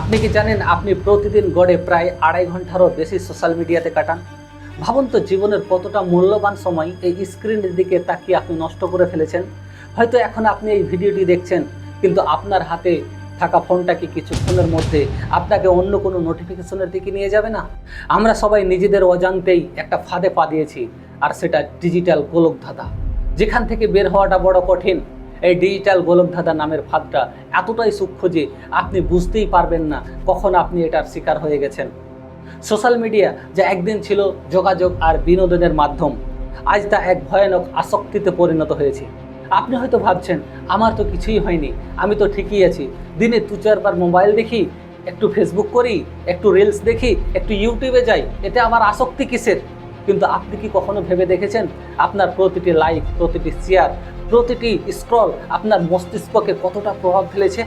আপনি কি জানেন আপনি প্রতিদিন গড়ে প্রায় আড়াই ঘন্টারও বেশি সোশ্যাল মিডিয়াতে কাটান? ভাবুন তো জীবনের কতটা মূল্যবান সময় এই স্ক্রিনের দিকে তাকিয়ে আপনি নষ্ট করে ফেলেছেন। হয়তো এখন আপনি এই ভিডিওটি দেখছেন, কিন্তু আপনার হাতে থাকা ফোনটা কি কিছুক্ষণের মধ্যে আপনাকে অন্য কোনো নোটিফিকেশনের দিকে নিয়ে যাবে না? আমরা সবাই নিজেদের অজান্তেই একটা ফাঁদে পা দিয়েছি, আর সেটা ডিজিটাল গোলকধাঁধা। যেখান থেকে বের হওয়াটা বড় কঠিন। এই ডিজিটাল গোলকধাঁধা নামের ফাঁদটা এতটাই সূক্ষ্ম যে আপনি বুঝতেই পারবেন না কখন আপনি এটার শিকার হয়ে গেছেন। সোশ্যাল মিডিয়া যা একদিন ছিল যোগাযোগ আর বিনোদনের মাধ্যম, আজ তা এক ভয়ানক আসক্তিতে পরিণত হয়েছে। আপনি হয়তো ভাবছেন, আমার তো কিছুই হয়নি, আমি তো ঠিকই আছি। দিনে দু চারবার মোবাইল দেখি, একটু ফেসবুক করি, একটু রিলস দেখি, একটু ইউটিউবে যাই, এতে আমার আসক্তি কিসের? কিন্তু আপনি কি কখনো ভেবে দেখেছেন? আপনার প্রতিটি লাইক প্রতিটি শেয়ার প্রতিটি স্ক্রল আপনার মস্তিষ্ককে কতটা প্রভাব ফেলেছে?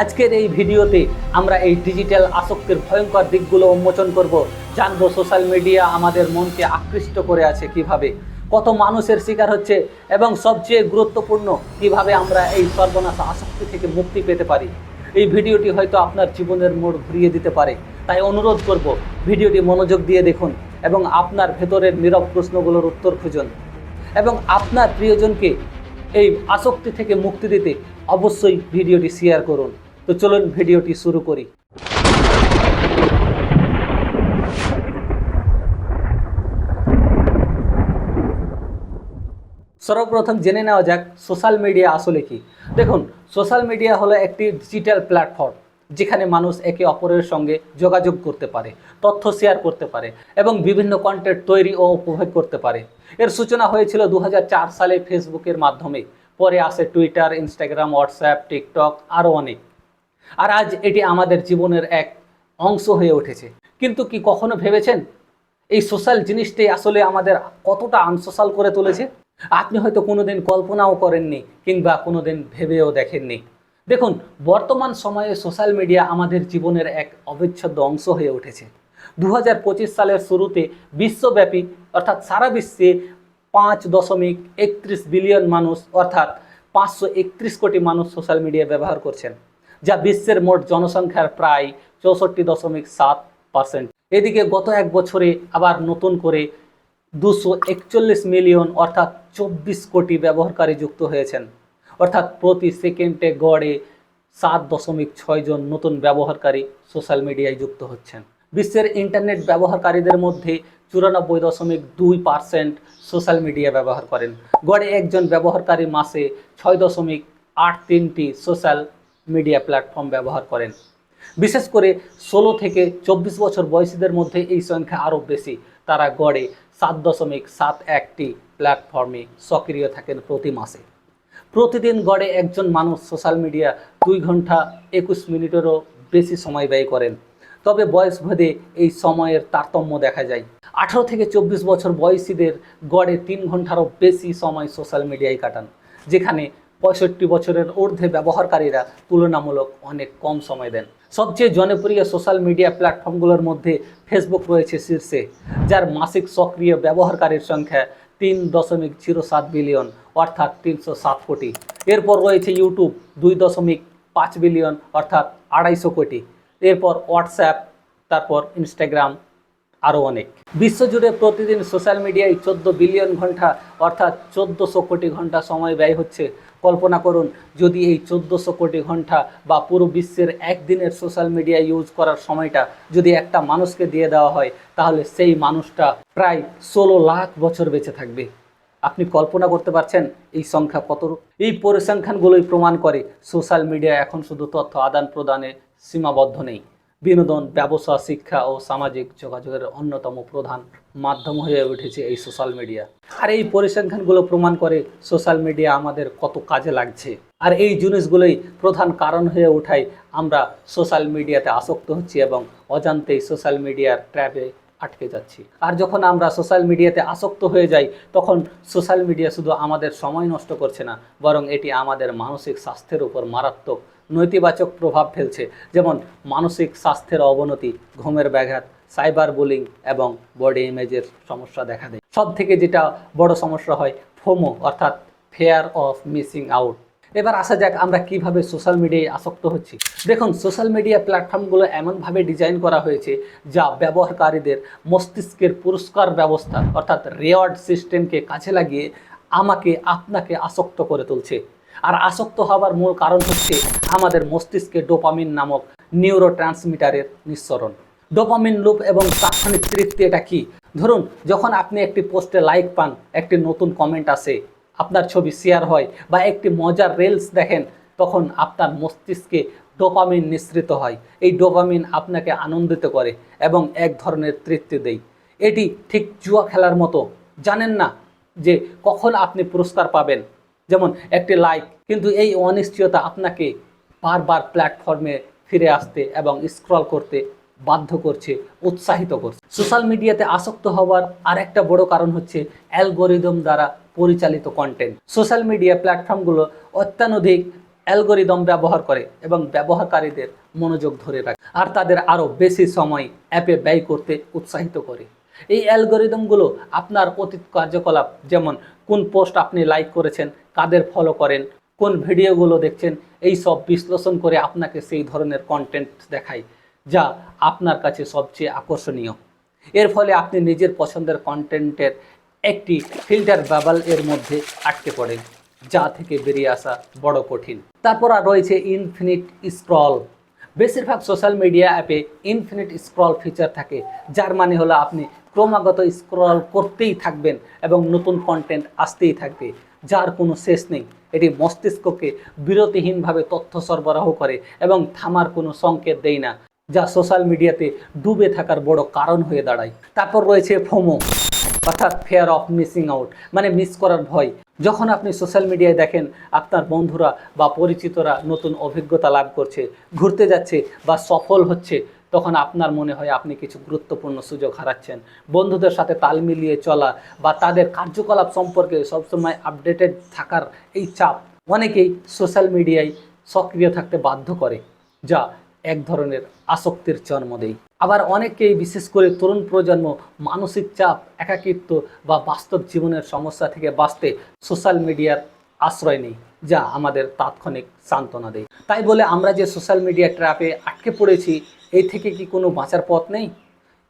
আজকের এই ভিডিওতে আমরা এই ডিজিটাল আসক্তির ভয়ঙ্কর দিকগুলো উন্মোচন করব। জানব সোশ্যাল মিডিয়া আমাদের মনকে আকৃষ্ট করে আছে কীভাবে? কত মানুষের শিকার হচ্ছে? এবং সবচেয়ে গুরুত্বপূর্ণ, কীভাবে আমরা এই সর্বনাশ আসক্তি থেকে মুক্তি পেতে পারি? এই ভিডিওটি হয়তো আপনার জীবনের মোড় ঘুরিয়ে দিতে পারে। তাই অনুরোধ করব, ভিডিওটি মনোযোগ দিয়ে দেখুন এবং আপনার ভেতরের নীরব প্রশ্নগুলোর উত্তর খুঁজুন। এবং আপনার প্রিয়জনকে এই আসক্তি থেকে মুক্তি দিতে অবশ্যই ভিডিওটি শেয়ার করুন। তো চলুন ভিডিওটি শুরু করি। সর্বপ্রথম জেনে নেওয়া যাক সোশ্যাল মিডিয়া আসলে কি। দেখুন সোশ্যাল মিডিয়া হলো একটি ডিজিটাল প্ল্যাটফর্ম যেখানে মানুষ একে অপরের সঙ্গে যোগাযোগ করতে পারে, তথ্য শেয়ার করতে পারে এবং বিভিন্ন কন্টেন্ট তৈরি ও উপভোগ করতে পারে। এর সূচনা হয়েছিল দু হাজার চার সালে ফেসবুকের মাধ্যমে। পরে আসে টুইটার ইনস্টাগ্রাম হোয়াটসঅ্যাপ টিকটক আরও অনেক। আর আজ এটি আমাদের জীবনের এক অংশ হয়ে উঠেছে। কিন্তু কি কখনো ভেবেছেন? এই সোশ্যাল জিনিসটাই আসলে আমাদের কতটা আনসোশ্যাল করে তুলেছে? আপনি হয়তো কোনোদিন কল্পনাও করেননি কিংবা কোনোদিন ভেবেও দেখেননি। দেখুন, বর্তমান সময়ে সোশ্যাল মিডিয়া আমাদের জীবনের এক অবিচ্ছেদ্য অংশ হয়ে উঠেছে। দু হাজার পঁচিশ সালের শুরুতে বিশ্বব্যাপী, অর্থাৎ সারা বিশ্বে পাঁচ দশমিক একত্রিশ বিলিয়ন মানুষ, অর্থাৎ পাঁচশো একত্রিশ কোটি মানুষ সোশ্যাল মিডিয়া ব্যবহার করছেন, যা বিশ্বের মোট জনসংখ্যার প্রায় চৌষট্টি দশমিক সাত পার্সেন্ট। এদিকে গত এক বছরে আবার নতুন করে দুশো একচল্লিশ মিলিয়ন, অর্থাৎ চব্বিশ কোটি ব্যবহারকারী যুক্ত হয়েছেন। অর্থাৎ প্রতি সেকেন্ডে গড়ে সাত দশমিক ছয় জন নতুন ব্যবহারকারী সোশ্যাল মিডিয়ায় যুক্ত হচ্ছেন। বিশ্বের ইন্টারনেট ব্যবহারকারীদের মধ্যে চুরানব্বই দশমিক দুই পার্সেন্ট সোশ্যাল মিডিয়া ব্যবহার করেন। গড়ে একজন ব্যবহারকারী মাসে ছয় দশমিক আট তিনটি সোশ্যাল মিডিয়া প্ল্যাটফর্ম ব্যবহার করেন। বিশেষ করে ষোলো থেকে চব্বিশ বছর বয়সীদের মধ্যে এই সংখ্যা আরও বেশি। তারা গড়ে সাত দশমিক সাত একটি প্ল্যাটফর্মে সক্রিয় থাকেন প্রতি মাসে। প্রতিদিন গড়ে একজন মানুষ সোশ্যাল মিডিয়া দুই ঘণ্টা একুশ মিনিটেরও বেশি সময় ব্যয় করেন। তবে বয়স ভেদে এই সময়ের তারতম্য দেখা যায়। আঠারো থেকে চব্বিশ বছর বয়সীদের গড়ে তিন ঘন্টারও বেশি সময় সোশ্যাল মিডিয়ায় কাটান, যেখানে পঁয়ষট্টি বছরের ঊর্ধ্বে ব্যবহারকারীরা তুলনামূলক অনেক কম সময় দেন। সবচেয়ে জনপ্রিয় সোশ্যাল মিডিয়া প্ল্যাটফর্মগুলোর মধ্যে ফেসবুক রয়েছে শীর্ষে যার মাসিক সক্রিয় ব্যবহারকারীর সংখ্যা তিন দশমিক জিরো সাত বিলিয়ন, অর্থাৎ তিনশো সাত কোটি। এরপর রয়েছে ইউটিউব, দুই দশমিক পাঁচ বিলিয়ন, অর্থাৎ আড়াইশো কোটি। এরপর হোয়াটসঅ্যাপ, তারপর ইনস্টাগ্রাম আরও অনেক। বিশ্বজুড়ে প্রতিদিন সোশ্যাল মিডিয়ায় চোদ্দ বিলিয়ন ঘণ্টা অর্থাৎ চোদ্দোশো কোটি ঘণ্টা সময় ব্যয় হচ্ছে। কল্পনা করুন, যদি এই চোদ্দোশো কোটি ঘণ্টা বা পুরো বিশ্বের একদিনের সোশ্যাল মিডিয়া ইউজ করার সময়টা যদি একটা মানুষকে দিয়ে দেওয়া হয়, তাহলে সেই মানুষটা প্রায় ষোলো লাখ বছর বেঁচে থাকবে। আপনি কল্পনা করতে পারছেন এই সংখ্যা কত? এই পরিসংখ্যানগুলোই প্রমাণ করে সোশ্যাল মিডিয়া এখন শুধু তথ্য আদান প্রদানে সীমাবদ্ধ নেই। বিনোদন, ব্যবসা, শিক্ষা ও সামাজিক যোগাযোগের অন্যতম প্রধান মাধ্যম হয়ে উঠেছে এই সোশ্যাল মিডিয়া। আর এই পরিসংখ্যানগুলো প্রমাণ করে সোশ্যাল মিডিয়া আমাদের কত কাজে লাগছে। আর এই জিনিসগুলোই প্রধান কারণ হয়ে ওঠায় আমরা সোশ্যাল মিডিয়াতে আসক্ত হচ্ছি এবং অজান্তেই সোশ্যাল মিডিয়ার ট্র্যাপে আটকে যাচ্ছি। আর যখন আমরা সোশ্যাল মিডিয়াতে আসক্ত হয়ে যাই, তখন সোশ্যাল মিডিয়া শুধু আমাদের সময় নষ্ট করছে না, বরং এটি আমাদের মানসিক স্বাস্থ্যের উপর মারাত্মক নৈতিবাচক প্রভাব ফেলছে, যেমন মানসিক স্বাস্থ্যের অবনতি, ঘুমের ব্যাঘাত, সাইবার বুলিং এবং বডি ইমেজের সমস্যা দেখা দেয়। সব থেকে যেটা বড় সমস্যা হয় ফোমো, অর্থাৎ ফেয়ার অফ মিসিং আউট। এবার আসা যাক আমরা কীভাবে সোশ্যাল মিডিয়ায় আসক্ত হচ্ছি। দেখুন, সোশ্যাল মিডিয়া প্ল্যাটফর্মগুলো এমনভাবে ডিজাইন করা হয়েছে যা ব্যবহারকারীদের মস্তিষ্কের পুরস্কার ব্যবস্থা, অর্থাৎ রেওয়ার্ড সিস্টেমকে কাজে লাগিয়ে আমাকে, আপনাকে আসক্ত করে তুলছে। আর আসক্ত হওয়ার মূল কারণ হচ্ছে আমাদের মস্তিষ্কে ডোপামিন নামক নিউরো ট্রান্সমিটারের নিঃসরণ। ডোপামিন লুপ এবং তাৎক্ষণিক তৃপ্তি এটা কি? ধরুন, যখন আপনি একটি পোস্টে লাইক পান, একটি নতুন কমেন্ট আসে, আপনার ছবি শেয়ার হয় বা একটি মজার রিলস দেখেন, তখন আপনার মস্তিষ্কে ডোপামিন নিঃসৃত হয়। এই ডোপামিন আপনাকে আনন্দিত করে এবং এক ধরনের তৃপ্তি দেয়। এটি ঠিক জুয়া খেলার মতো। জানেন না যে কখন আপনি পুরস্কার পাবেন? যেমন একটি লাইক কিন্তু এই অনিশ্চয়তা আপনাকে বারবার প্ল্যাটফর্মে ফিরে আসতে এবং স্ক্রল করতে বাধ্য করছে, উৎসাহিত করছে। সোশ্যাল মিডিয়াতে আসক্ত হওয়ার আর একটা বড় কারণ হচ্ছে অ্যালগোরিদম দ্বারা পরিচালিত কন্টেন্ট সোশ্যাল মিডিয়া প্ল্যাটফর্মগুলো অত্যানুধিক অ্যালগোরিদম ব্যবহার করে এবং ব্যবহারকারীদের মনোযোগ ধরে রাখে, আর তাদের আরও বেশি সময় অ্যাপে ব্যয় করতে উৎসাহিত করে। এই অ্যালগোরিদমগুলো আপনার অতীত কার্যকলাপ, যেমন কোন পোস্ট আপনি লাইক করেছেন, কাদের ফলো করেন, কোন ভিডিওগুলো দেখছেন, এই সব বিশ্লেষণ করে আপনাকে সেই ধরনের কন্টেন্ট দেখায় যা আপনার কাছে সবচেয়ে আকর্ষণীয়। এর ফলে আপনি নিজের পছন্দের কন্টেন্টের একটি ফিল্টার বাবল এর মধ্যে আটকে পড়েন, যা থেকে বেরিয়ে আসা বড় কঠিন। তারপর আর রয়েছে ইনফিনিট স্ক্রল বেশিরভাগ সোশ্যাল মিডিয়া অ্যাপে ইনফিনিট স্ক্রল ফিচার থাকে, যার মানে হলো আপনি ক্রমাগত স্ক্রল করতেই থাকবেন এবং নতুন কন্টেন্ট আসতেই থাকবে, যার কোনো শেষ নেই। এটি মস্তিষ্ককে বিরতিহীনভাবে তথ্য সরবরাহ করে এবং থামার কোনো সংকেত দেয় না, যা সোশ্যাল মিডিয়াতে ডুবে থাকার বড় কারণ হয়ে দাঁড়ায়। তারপর রয়েছে ফোমো, অর্থাৎ ফেয়ার অফ মিসিং আউট মানে মিস করার ভয়। যখন আপনি সোশ্যাল মিডিয়ায় দেখেন আপনার বন্ধুরা বা পরিচিতরা নতুন অভিজ্ঞতা লাভ করছে, ঘুরতে যাচ্ছে বা সফল হচ্ছে তখন আপনার মনে হয় আপনি কিছু গুরুত্বপূর্ণ সুযোগ হারাচ্ছেন। বন্ধুদের সাথে তাল মিলিয়ে চলা বা তাদের কার্যকলাপ সম্পর্কে সবসময় আপডেটেড থাকার এই চাপ অনেকেই সোশ্যাল মিডিয়ায় সক্রিয় থাকতে বাধ্য করে, যা এক ধরনের আসক্তির জন্ম দেয়। আবার অনেকেই বিশেষ করে তরুণ প্রজন্ম মানসিক চাপ, একাকিত্ব বা বাস্তব জীবনের সমস্যা থেকে বাঁচতে সোশ্যাল মিডিয়ার আশ্রয় নেই যা আমাদের তাৎক্ষণিক সান্ত্বনা দেয়। তাই বলে আমরা যে সোশ্যাল মিডিয়া ট্র্যাপে আটকে পড়েছি এই থেকে কি কোনো বাঁচার পথ নেই?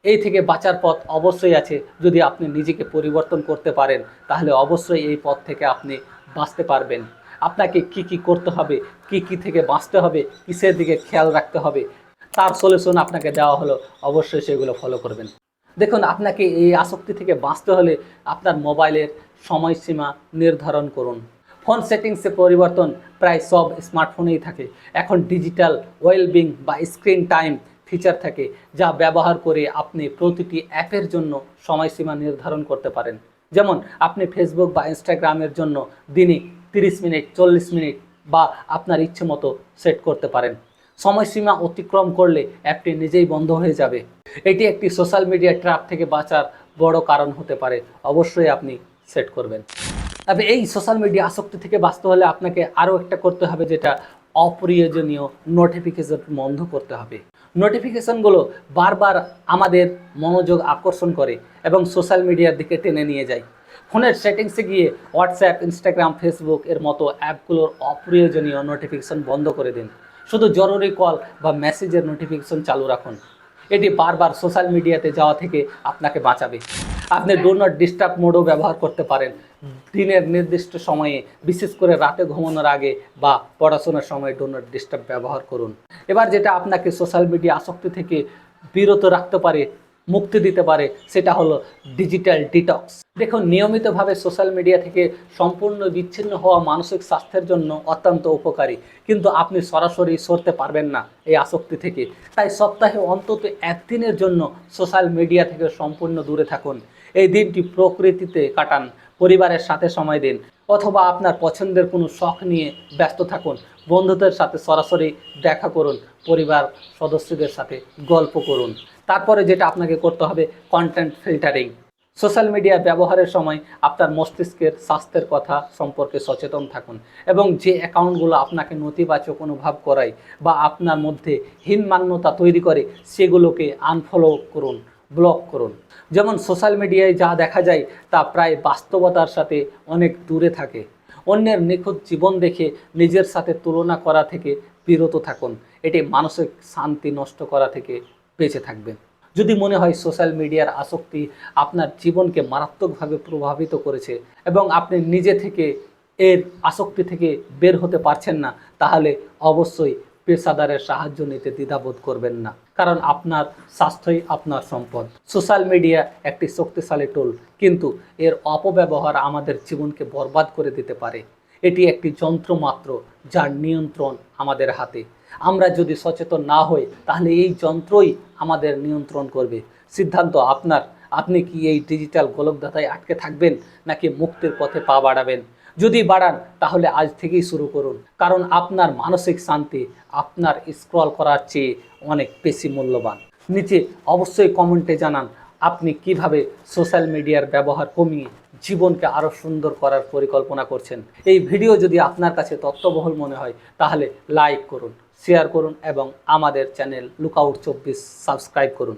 এই থেকে বাঁচার পথ অবশ্যই আছে, যদি আপনি নিজেকে পরিবর্তন করতে পারেন, তাহলে অবশ্যই এই পথ থেকে আপনি বাঁচতে পারবেন। আপনাকে কি কি করতে হবে, কি কি থেকে বাঁচতে হবে, কিসের দিকে খেয়াল রাখতে হবে, তার সলিউশন আপনাকে দেওয়া হলো, অবশ্যই সেগুলো ফলো করবেন। দেখুন, আপনাকে এই আসক্তি থেকে বাঁচতে হলে আপনার মোবাইলের সময়সীমা নির্ধারণ করুন। ফোন সেটিংসে পরিবর্তন প্রায় সব স্মার্টফোনেই থাকে। এখন ডিজিটাল ওয়েলবিং বা স্ক্রিন টাইম ফিচার থাকে যা ব্যবহার করে আপনি প্রতিটি অ্যাপের জন্য সময়সীমা নির্ধারণ করতে পারেন। যেমন, আপনি ফেসবুক বা ইনস্টাগ্রামের জন্য দিনে তিরিশ মিনিট, চল্লিশ মিনিট বা আপনার ইচ্ছে মতো সেট করতে পারেন। সময়সীমা অতিক্রম করলে অ্যাপটি নিজেই বন্ধ হয়ে যাবে। এটি একটি সোশ্যাল মিডিয়া ট্র্যাপ থেকে বাঁচার বড় কারণ হতে পারে। অবশ্যই আপনি সেট করবেন। তবে এই সোশ্যাল মিডিয়া আসক্তি থেকে বাঁচতে হলে আপনাকে আরও একটা করতে হবে, যেটা অপ্রয়োজনীয় নোটিফিকেশন বন্ধ করতে হবে। নোটিফিকেশনগুলো বারবার আমাদের মনোযোগ আকর্ষণ করে এবং সোশ্যাল মিডিয়ার দিকে টেনে নিয়ে যায়। ফোনের সেটিংসে গিয়ে হোয়াটসঅ্যাপ ইনস্টাগ্রাম ফেসবুক এর মতো অ্যাপগুলোর অপ্রয়োজনীয় নোটিফিকেশন বন্ধ করে দিন। শুধু জরুরি কল বা মেসেজের নোটিফিকেশন চালু রাখুন। এটি বারবার সোশ্যাল মিডিয়াতে যাওয়া থেকে আপনাকে বাঁচাবে। আপনি ডো নট ডিস্টার্ব মোডও ব্যবহার করতে পারেন। দিনের নির্দিষ্ট সময়ে, বিশেষ করে রাতে ঘুমানোর আগে বা পড়াশোনার সময় ডো নট ডিস্টার্ব ব্যবহার করুন। এবার যেটা আপনাকে সোশ্যাল মিডিয়া আসক্তি থেকে বিরত রাখতে পারে, মুক্তি দিতে পারে, সেটা হলো ডিজিটাল ডিটক্স দেখুন, নিয়মিতভাবে সোশ্যাল মিডিয়া থেকে সম্পূর্ণ বিচ্ছিন্ন হওয়া মানসিক স্বাস্থ্যের জন্য অত্যন্ত উপকারী। কিন্তু আপনি সরাসরি সরতে পারবেন না এই আসক্তি থেকে। তাই সপ্তাহে অন্তত একদিনের জন্য সোশ্যাল মিডিয়া থেকে সম্পূর্ণ দূরে থাকুন। এই দিনটি প্রকৃতিতে কাটান, পরিবারের সাথে সময় দিন, অথবা আপনার পছন্দের কোনো শখ নিয়ে ব্যস্ত থাকুন, বন্ধুদের সাথে সরাসরি দেখা করুন, পরিবার সদস্যদের সাথে গল্প করুন। তারপরে যেটা আপনাকে করতে হবে কন্টেন্ট ফিল্টারিং সোশ্যাল মিডিয়া ব্যবহারের সময় আপনার মস্তিষ্কের স্বাস্থ্যের কথা সম্পর্কে সচেতন থাকুন, এবং যে অ্যাকাউন্টগুলো আপনাকে নেতিবাচক অনুভব করায় বা আপনার মধ্যে হীনমান্যতা তৈরি করে, সেগুলোকে আনফলো করুন। ব্লক করুন। যেমন সোশ্যাল মিডিয়ায় যা দেখা যায় তা প্রায় বাস্তবতার সাথে অনেক দূরে থাকে। অন্যের নিখুঁত জীবন দেখে নিজের সাথে তুলনা করা থেকে বিরত থাকুন। এটি মানসিক শান্তি নষ্ট করা থেকে বেঁচে থাকবেন। যদি মনে হয় সোশ্যাল মিডিয়ার আসক্তি আপনার জীবনকে মারাত্মকভাবে প্রভাবিত করেছে এবং আপনি নিজে থেকে এর আসক্তি থেকে বের হতে পারছেন না, তাহলে অবশ্যই পেশাদারের সাহায্য নিতে দ্বিধাবোধ করবেন না, কারণ আপনার স্বাস্থ্যই আপনার সম্পদ। সোশ্যাল মিডিয়া একটি শক্তিশালী টুল কিন্তু এর অপব্যবহার আমাদের জীবনকে বরবাদ করে দিতে পারে। এটি একটি যন্ত্র মাত্র যার নিয়ন্ত্রণ আমাদের হাতে। আমরা যদি সচেতন না হই, তাহলে এই যন্ত্রই আমাদের নিয়ন্ত্রণ করবে। সিদ্ধান্ত আপনার। আপনি কি এই ডিজিটাল গোলকধাতায় আটকে থাকবেন, নাকি মুক্তির পথে পা বাড়াবেন? যদি বাড়ান, তাহলে আজ থেকেই শুরু করুন। কারণ আপনার মানসিক শান্তি আপনার স্ক্রল করার চেয়ে অনেক বেশি মূল্যবান। নিচে অবশ্যই কমেন্টে জানান, আপনি কীভাবে সোশ্যাল মিডিয়ার ব্যবহার কমিয়ে জীবনকে আরও সুন্দর করার পরিকল্পনা করছেন। এই ভিডিও যদি আপনার কাছে তত্ত্ববহুল মনে হয়, তাহলে লাইক করুন শেয়ার করুন এবং আমাদের চ্যানেল লুকআউট চব্বিশ সাবস্ক্রাইব করুন।